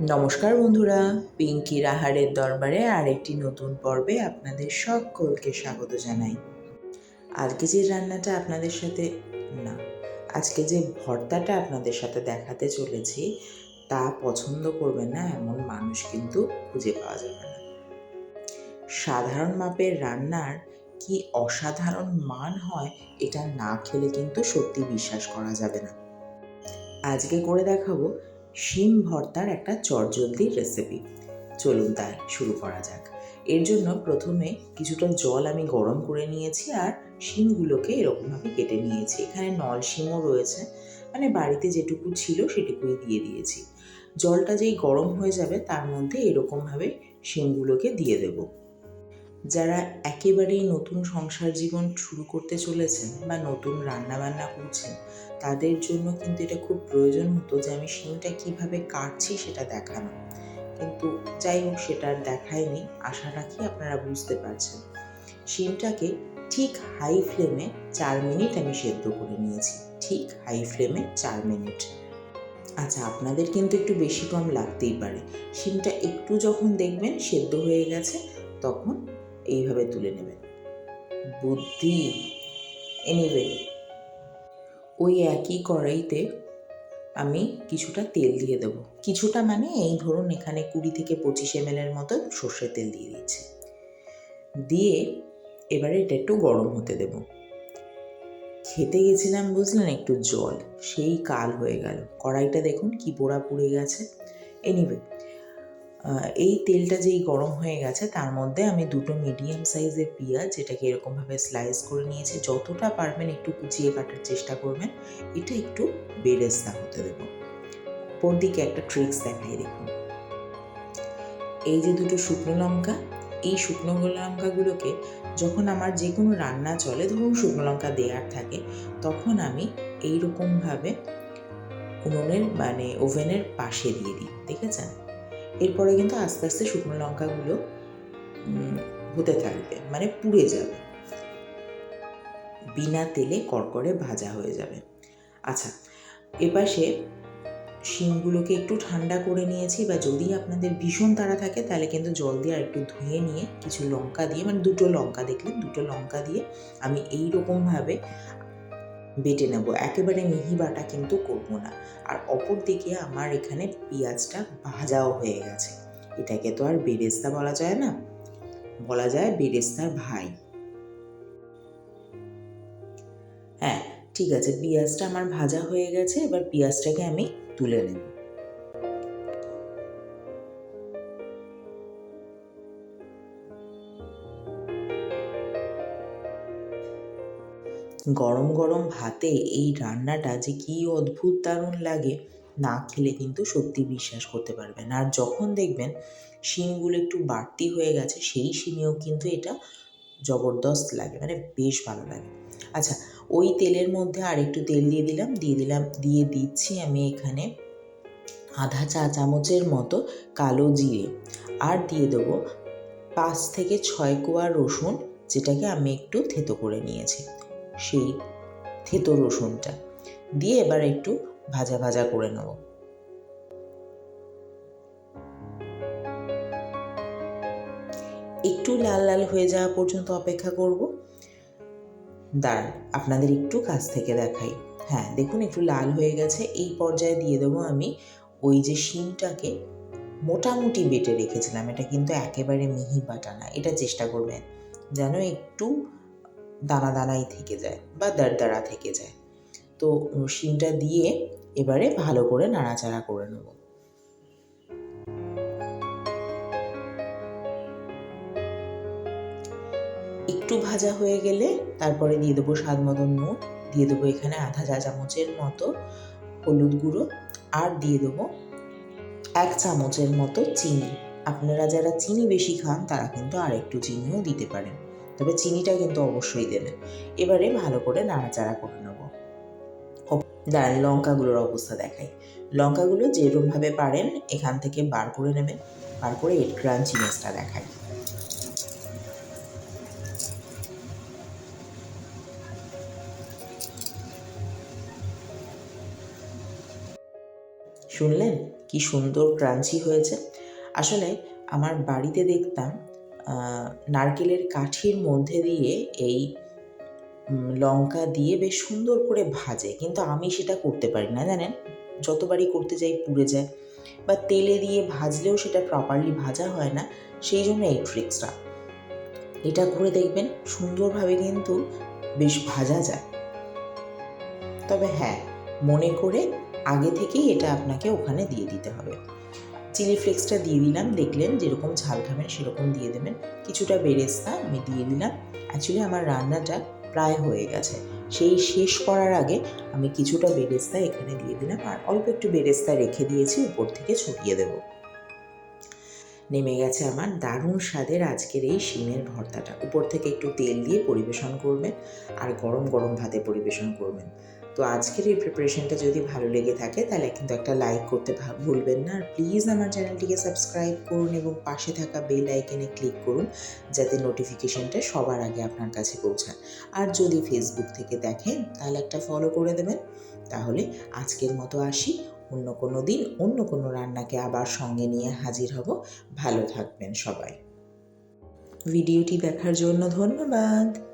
নমস্কার বন্ধুরা, পিঙ্কি রাহারের দরবারে আরেকটি নতুন পর্বে আপনাদের সকলকে স্বাগত জানাই। আজকে যে রান্নাটা আপনাদের সাথে, না, আজকে যে ভর্তাটা আপনাদের সাথে দেখাতে চলেছি, তা পছন্দ করবে না এমন মানুষ কিন্তু খুঁজে পাওয়া যাবে না। সাধারণ মাপের রান্নার কি অসাধারণ মান হয় এটা না খেলে কিন্তু সত্যি বিশ্বাস করা যাবে না। আজকে করে দেখাবো শিম ভর্তার একটা চটজলদির রেসিপি চলুন তাই শুরু করা যাক। এর জন্য প্রথমে কিছুটা জল আমি গরম করে নিয়েছি আর শিমগুলোকে এরকমভাবে কেটে নিয়েছি। এখানে নল শিমও রয়েছে। মানে বাড়িতে যেটুকু ছিল সেটুকুই দিয়ে দিয়েছি। জলটা যেই গরম হয়ে যাবে তার মধ্যে এরকমভাবে শিমগুলোকে দিয়ে দেব। যারা একেবারেই নতুন সংসার জীবন শুরু করতে চলেছেন বা নতুন রান্না বান্না করছেন, তাদের জন্য কিন্তু এটা খুব প্রয়োজন হতো যে আমি শিমটা কীভাবে কাটছি সেটা দেখানো। কিন্তু যাই হোক, সেটা আর দেখায়নি। আশা রাখি আপনারা বুঝতে পারছেন। শিমটাকে ঠিক হাই ফ্লেমে চার মিনিট আমি সেদ্ধ করে নিয়েছি। ঠিক হাই ফ্লেমে চার মিনিট। আচ্ছা আপনাদের কিন্তু একটু বেশি কম লাগতেই পারে। শিমটা একটু যখন দেখবেন সেদ্ধ হয়ে গেছে, তখন এইভাবে তুলে নেবেন। বুদ্ধি? এনিওয়ে ওই একই কড়াইতে আমি কিছুটা তেল দিয়ে দেবো। কিছুটা মানে এই ধরুন এখানে কুড়ি থেকে পঁচিশ এম এর মতো সর্ষের তেল দিয়ে দিচ্ছি দিয়ে এবারে এটা একটু গরম হতে দেব। খেতে গেছিলাম বুঝলেন একটু জল, সেই কাল হয়ে গেল। কড়াইটা দেখুন কি পোড়া পুড়ে গেছে। এনিওয়ে এই তেলটা যেই গরম হয়ে গেছে, তার মধ্যে আমি দুটো মিডিয়াম সাইজের পেঁয়াজ, এটাকে এরকমভাবে স্লাইস করে নিয়েছি। যতটা পারবেন একটু কুচিয়ে কাটার চেষ্টা করবেন। এটা একটু বেরেস্তা হতে দেবো। ওপর দিকে একটা ট্রিক্স দেখাই দেখুন। এই যে দুটো শুকনো লঙ্কা, এই শুকনো লঙ্কাগুলোকে যখন আমার যে কোনো রান্না চলে, ধরুন শুকনো লঙ্কা দেওয়ার থাকে, তখন আমি এইরকমভাবে উনুনের মানে ওভেনের পাশে দিয়ে দিই, দেখেছেন? এরপরে কিন্তু আস্তে আস্তে শুকনো লঙ্কাগুলো হতে থাকবে মানে পুড়ে যাবে। বিনা তেলে কড়কড়ে ভাজা হয়ে যাবে। আচ্ছা এপাশে শিমগুলোকে একটু ঠান্ডা করে নিয়েছি, বা যদি আপনাদের ভীষণ তাড়া থাকে, তাহলে কিন্তু জল দিয়ে আর একটু ধুয়ে নিয়ে কিছু লঙ্কা দিয়ে মানে দুটো লঙ্কা দেখলেন, দুটো লঙ্কা দিয়ে আমি এই রকমভাবে বেটে নেব। একেবারে মিহি বাটা কিন্তু করব না। আর অপর দিকে আমার এখানে পেঁয়াজটা ভাজাও হয়ে গেছে। এটাকে তো আর বেরেস্তা বলা যায় না। বলা যায় বেরেস্তার ভাই। হ্যাঁ ঠিক আছে। পেঁয়াজটা আমার ভাজা হয়ে গেছে। এবার পেঁয়াজটাকে আমি তুলে নেব। গরম গরম ভাতে এই রান্নাটা যে কী অদ্ভুত দারুণ লাগে, না খেলে কিন্তু সত্যি বিশ্বাস করতে পারবেন আর যখন দেখবেন শিমগুলো একটু বাড়তি হয়ে গেছে, সেই শিমেও কিন্তু এটা জবরদস্ত লাগে মানে বেশ ভালো লাগে। আচ্ছা ওই তেলের মধ্যে আর একটু তেল দিয়ে দিলাম দিয়ে দিলাম, দিয়ে দিচ্ছি আমি এখানে আধা চা চামচের মতো কালো জিরে। আর দিয়ে দেবো পাঁচ থেকে ছয় কোয়া রসুন, যেটাকে আমি একটু থেতো করে নিয়েছি। সেই থেতো রসুনটা দিয়ে এবার একটু ভাজা ভাজা করে নেব। একটু লাল লাল হয়ে যাওয়া পর্যন্ত অপেক্ষা করব। দাঁড়ান, আপনাদের একটু কাছ থেকে দেখাই। হ্যাঁ দেখুন একটু লাল হয়ে গেছে। এই পর্যায়ে দিয়ে দেবো আমি ওই যে শিমটাকে মোটামুটি বেটে রেখেছিলাম। এটা কিন্তু একেবারে মিহি বাটা না। এটা চেষ্টা করবেন যেন একটু দানা দানাই থেকে যায় বা দাঁড়া থেকে যায়। তো শিমটা দিয়ে এবারে ভালো করে নাড়াচাড়া করে নেব। একটু ভাজা হয়ে গেলে তারপরে দিয়ে দেবো স্বাদ মতো নুন, দিয়ে দেবো এখানে আধা চা চামচের মতো হলুদ গুঁড়ো আর দিয়ে দেবো এক চামচের মতো চিনি। আপনারা যারা চিনি বেশি খান তারা কিন্তু আর একটু চিনিও দিতে পারেন। তবে চিনিটা কিন্তু অবশ্যই দেবেন। এবারে ভালো করে নাড়াচাড়া করে নেব। দাঁড়ান, লঙ্কাগুলোর অবস্থা দেখাই। লঙ্কাগুলো যেরকমভাবে পারেন, এখান থেকে বার করে নেবেন। বার করে এর ক্রাঞ্চিনেসটা দেখাই। শুনলেন? কি সুন্দর ক্রাঞ্চি হয়েছে। আসলে আমার বাড়িতে দেখতাম নারকেলের কাঠির মধ্যে দিয়ে এই লঙ্কা দিয়ে বেশ সুন্দর করে ভাজে। কিন্তু আমি সেটা করতে পারি না, জানেন? যতবারই করতে যাই, পুড়ে যায়। বা তেলে দিয়ে ভাজলেও সেটা প্রপারলি ভাজা হয় না, সেই জন্য এই ট্রিক্সটা এটা করে দেখবেন, সুন্দরভাবে কিন্তু বেশ ভাজা যায়। তবে হ্যাঁ মনে করে আগে থেকেই এটা আপনাকে ওখানে দিয়ে দিতে হবে। চিলি ফ্লেক্সটা দিয়ে দিলাম। দেখলেন যেরকম ঝাল খাবেন সেরকম দিয়ে দেবেন। কিছুটা বেরেস্তা আমি দিয়ে দিলাম। অ্যাকচুয়ালি আমার রান্নাটা প্রায় হয়ে গেছে। সেই শেষ করার আগে আমি কিছুটা বেরেস্তা এখানে দিয়ে দিলাম আর অল্প একটু বেরেস্তা রেখে দিয়েছি, উপর থেকে ছড়িয়ে দেব। নেমে গেছে আমার দারুণ স্বাদের আজকের এই শিমের ভর্তাটা। উপর থেকে একটু তেল দিয়ে পরিবেশন করবেন আর গরম গরম ভাতে পরিবেশন করবেন। তো আজকের এই প্রিপারেশনটা যদি ভালো লেগে থাকে, তাহলে কিন্তু একটা লাইক করতে ভুলবেন না। আর প্লিজ আমার চ্যানেলটিকে সাবস্ক্রাইব করুন এবং পাশে থাকা বেল আইকনে ক্লিক করুন, যাতে নোটিফিকেশনটা সবার আগে আপনার কাছে পৌঁছায়। আর যদি ফেসবুক থেকে দেখেন, তাহলে একটা ফলো করে দেবেন। তাহলে আজকের মতো আসি। অন্য কোনো দিন অন্য কোনো রান্নাকে আবার সঙ্গে নিয়ে হাজির হব। ভালো থাকবেন সবাই। ভিডিওটি দেখার জন্য ধন্যবাদ।